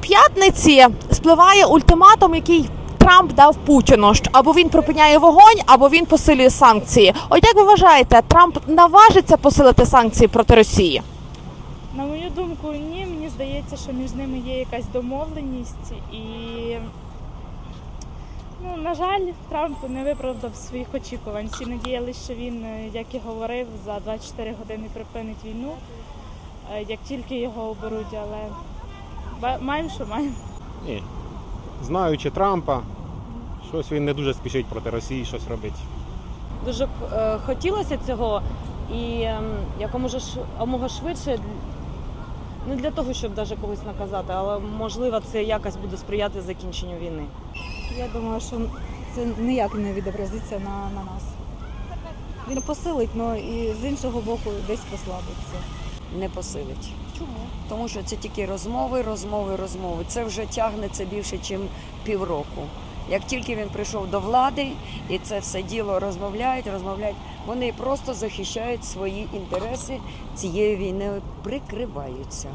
п'ятниці спливає ультиматум, який Трамп дав Путіну, що або він припиняє вогонь, або він посилює санкції. От як ви вважаєте, Трамп наважиться посилити санкції проти Росії? На мою думку, ні. Мені здається, що між ними є якась домовленість і. Ну, на жаль, Трамп не виправдав своїх очікувань. Всі надіялися, що він, е, як і говорив, за 24 години припинить війну, е, як тільки його оберуть, але маємо, що маємо. Ні. Знаючи Трампа, щось він не дуже спішить проти Росії щось робити. Дуже б е, хотілося цього і ем, якомога швидше. Не для того, щоб навіть когось наказати, але можливо це якось буде сприяти закінченню війни. Я думаю, що це ніяк не відобразиться на, на нас. Він посилить, але і з іншого боку десь послабиться. Не посилить. Чому? Тому що це тільки розмови, розмови, розмови. Це вже тягнеться більше, ніж півроку. Як тільки він прийшов до влади і це все діло розмовляють, розмовляють, вони просто захищають свої інтереси цією війною, прикриваються.